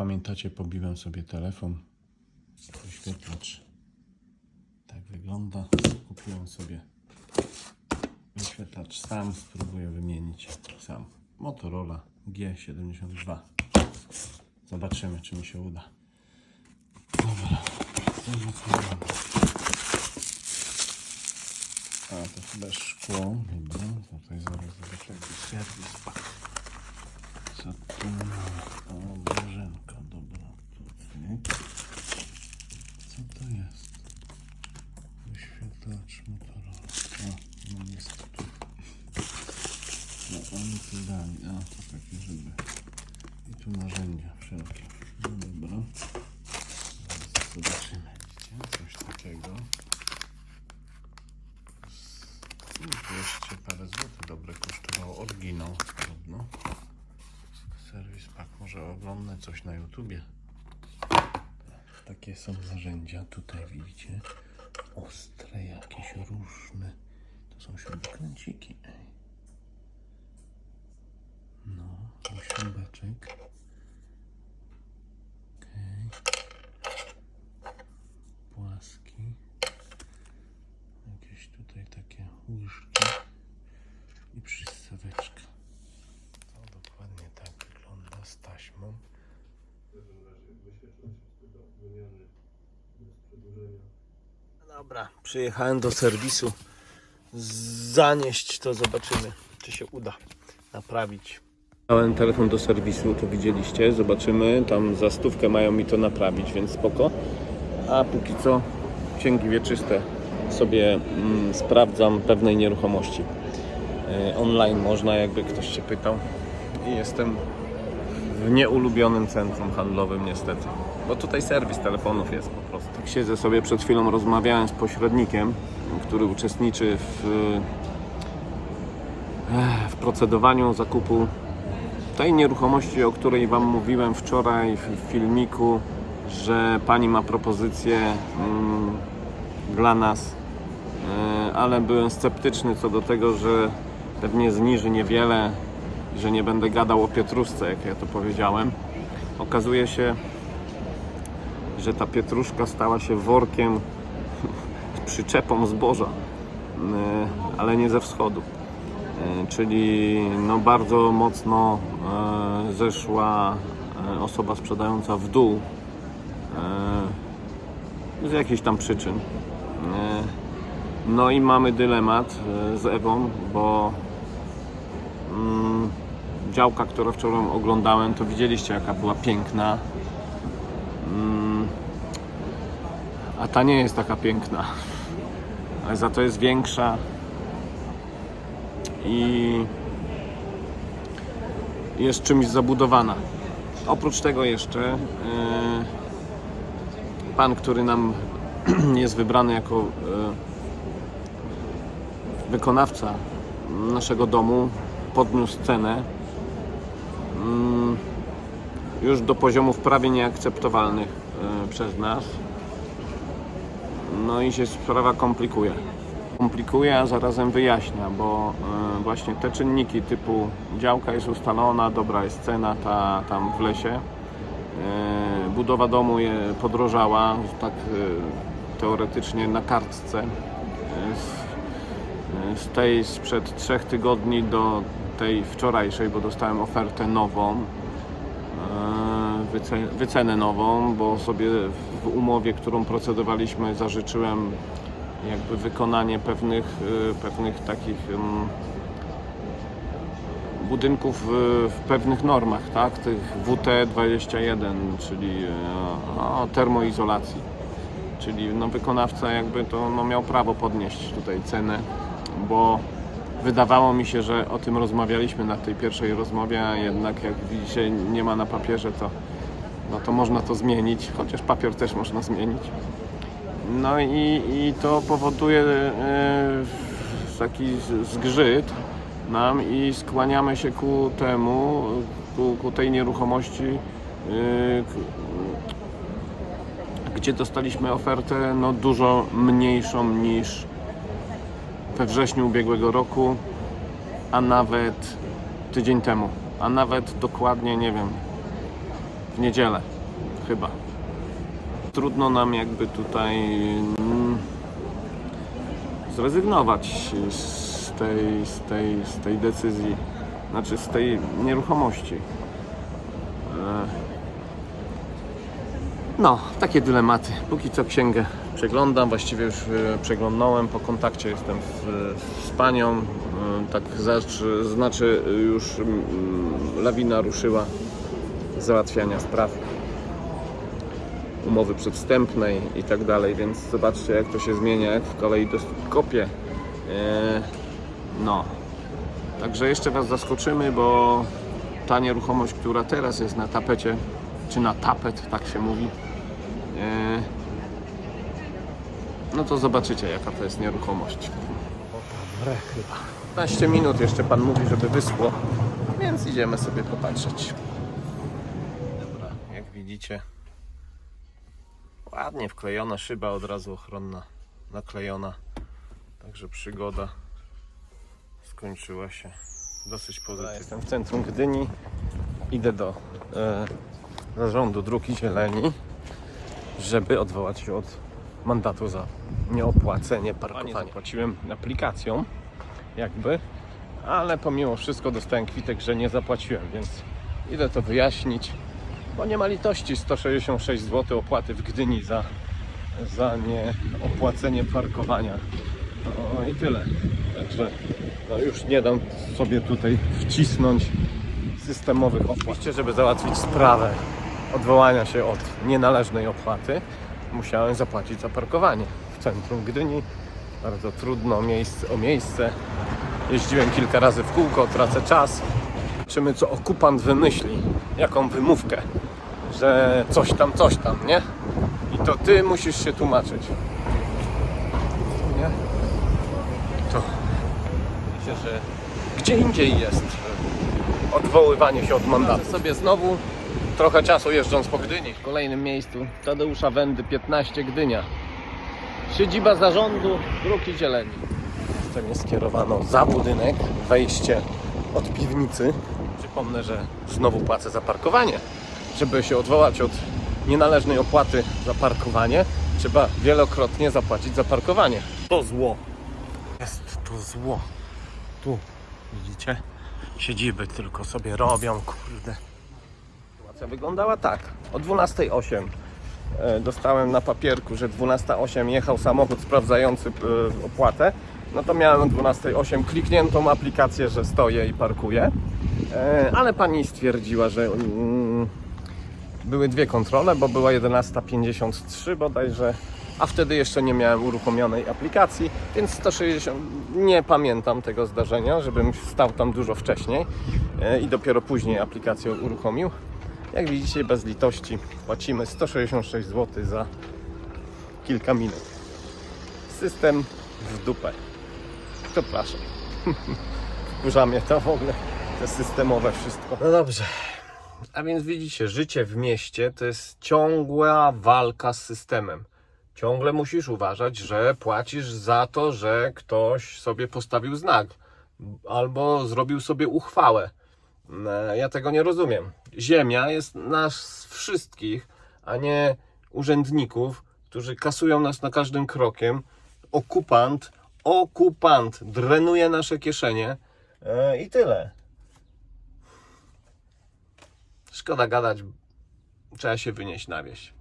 pamiętacie, pobiłem sobie telefon. Wyświetlacz. Tak wygląda. Kupiłem sobie wyświetlacz sam. Spróbuję wymienić sam. Motorola G72. Zobaczymy, czy mi się uda. Dobra. A, to chyba szkło. Dobra, tutaj zaraz zobaczę jakiś serwis. Wyświetlacz Motorola. O, no jest tu. No oni tu dali. A, to takie żeby. I tu narzędzia wszelkie. No dobra. Zaraz zobaczymy. Coś takiego. No, 200 parę złotych dobre kosztowało. Oryginał podobno. Serwis pak. Może oglądnę coś na YouTubie. Takie są narzędzia. Tutaj widzicie. Ostre jakieś różne. To są śrubokręciki. Ej. No, śrubeczek. Okej. Płaski. Jakieś tutaj takie łyżki i przystaweczka. To dokładnie tak wygląda z taśmą. Dobra, przyjechałem do serwisu zanieść to zobaczymy, czy się uda naprawić. Dałem telefon do serwisu, to widzieliście, zobaczymy. Tam za stówkę mają mi to naprawić, więc spoko. A póki co księgi wieczyste sobie mm, sprawdzam pewnej nieruchomości. E, online można, jakby ktoś się pytał. I jestem w nieulubionym centrum handlowym niestety. Bo tutaj serwis telefonów jest po prostu. Tak siedzę sobie przed chwilą, rozmawiałem z pośrednikiem, który uczestniczy w, e, w procedowaniu zakupu tej nieruchomości, o której Wam mówiłem wczoraj w filmiku, że Pani ma propozycję mm, dla nas, e, ale byłem sceptyczny co do tego, że pewnie zniży niewiele, że nie będę gadał o pietruszce, jak ja to powiedziałem. Okazuje się, że ta pietruszka stała się workiem z przyczepą zboża, e, ale nie ze wschodu. E, Czyli no bardzo mocno e, zeszła osoba sprzedająca w dół z jakichś tam przyczyn. No i mamy dylemat z Ewą, bo działka, którą wczoraj oglądałem, to widzieliście jaka była piękna. Mm, a ta nie jest taka piękna. Ale za to jest większa i jest czymś zabudowana. Oprócz tego jeszcze e, pan, który nam jest wybrany jako e, wykonawca naszego domu, podniósł cenę mm, już do poziomów prawie nieakceptowalnych e, przez nas. No i się sprawa komplikuje. Komplikuje, a zarazem wyjaśnia, bo e, właśnie te czynniki typu działka jest ustalona, dobra jest cena ta tam w lesie, e, budowa domu je podrożała, tak teoretycznie na kartce. Z tej sprzed trzech tygodni do tej wczorajszej, bo dostałem ofertę nową, e, wyce- wycenę nową, bo sobie w umowie, którą procedowaliśmy, zażyczyłem jakby wykonanie pewnych, y, pewnych takich budynków w pewnych normach, tak? Tych WT21, czyli y, o, termoizolacji. Czyli no, wykonawca jakby to no, miał prawo podnieść tutaj cenę, bo wydawało mi się, że o tym rozmawialiśmy na tej pierwszej rozmowie, a jednak jak widzicie nie ma na papierze, to, no, to można to zmienić, chociaż papier też można zmienić. No i, i to powoduje e, taki zgrzyt nam i skłaniamy się ku temu, ku, ku tej nieruchomości, e, gdzie dostaliśmy ofertę no, dużo mniejszą niż we wrześniu ubiegłego roku, a nawet tydzień temu, a nawet dokładnie, nie wiem, w niedzielę. Chyba. Trudno nam jakby tutaj mm, zrezygnować z tej, z tej, z tej decyzji, znaczy z tej nieruchomości. E, No, takie dylematy. Póki co księgę przeglądam, właściwie już e, przeglądnąłem, po kontakcie jestem z, z panią. E, Tak znaczy, już mm, lawina ruszyła załatwiania spraw umowy przedwstępnej i tak dalej, więc zobaczcie jak to się zmienia, jak w kolei kopie. No, także jeszcze Was zaskoczymy, bo ta nieruchomość, która teraz jest na tapecie, czy na tapet, tak się mówi, no to zobaczycie jaka to jest nieruchomość. Dobre chyba. 15 minut jeszcze Pan mówi, żeby wyschło, więc idziemy sobie popatrzeć. Dobra, jak widzicie, ładnie wklejona szyba, od razu ochronna naklejona. Także przygoda skończyła się dosyć pozytywnie. Jestem w centrum Gdyni. Idę do e, zarządu dróg i zieleni, żeby odwołać się od mandatu za nieopłacenie parkowania. Zapłaciłem aplikacją, jakby, ale pomimo wszystko dostałem kwitek, że nie zapłaciłem, więc idę to wyjaśnić, bo nie ma litości 166 zł opłaty w Gdyni za, za nieopłacenie parkowania. No i tyle. Także no już nie dam sobie tutaj wcisnąć systemowych opłat. Oczywiście, żeby załatwić sprawę odwołania się od nienależnej opłaty, musiałem zapłacić za parkowanie w centrum Gdyni. Bardzo trudno miejsce, o miejsce. Jeździłem kilka razy w kółko, tracę czas. Zobaczymy, co okupant wymyśli, jaką wymówkę, że coś tam, coś tam, nie? I to ty musisz się tłumaczyć. Nie? To myślę, że gdzie indziej jest odwoływanie się od mandatu. sobie znowu trochę czasu jeżdżąc po Gdyni. W kolejnym miejscu Tadeusza Wędy 15 Gdynia. Siedziba zarządu dróg i zieleni. Jeszcze mnie skierowano za budynek, wejście od piwnicy. Przypomnę, że znowu płacę za parkowanie. Żeby się odwołać od nienależnej opłaty za parkowanie, trzeba wielokrotnie zapłacić za parkowanie. To zło. Jest to zło. Tu, widzicie? Siedziby tylko sobie robią, kurde. Sytuacja wyglądała tak. O 12.08 e, dostałem na papierku, że 12.08 jechał samochód sprawdzający e, opłatę. No to miałem o 12.08 klikniętą aplikację, że stoję i parkuję. E, Ale pani stwierdziła, że mm, były dwie kontrole, bo była 11.53 bodajże, a wtedy jeszcze nie miałem uruchomionej aplikacji, więc 160, nie pamiętam tego zdarzenia, żebym stał tam dużo wcześniej i dopiero później aplikację uruchomił. Jak widzicie, bez litości płacimy 166 zł za kilka minut. System w dupę. Przepraszam. Wkurza mnie to w ogóle, te systemowe wszystko. No dobrze. A więc widzicie, życie w mieście to jest ciągła walka z systemem. Ciągle musisz uważać, że płacisz za to, że ktoś sobie postawił znak albo zrobił sobie uchwałę. E, Ja tego nie rozumiem. Ziemia jest nas wszystkich, a nie urzędników, którzy kasują nas na każdym krokiem. Okupant, okupant drenuje nasze kieszenie e, i tyle. Szkoda gadać, trzeba się wynieść na wieś.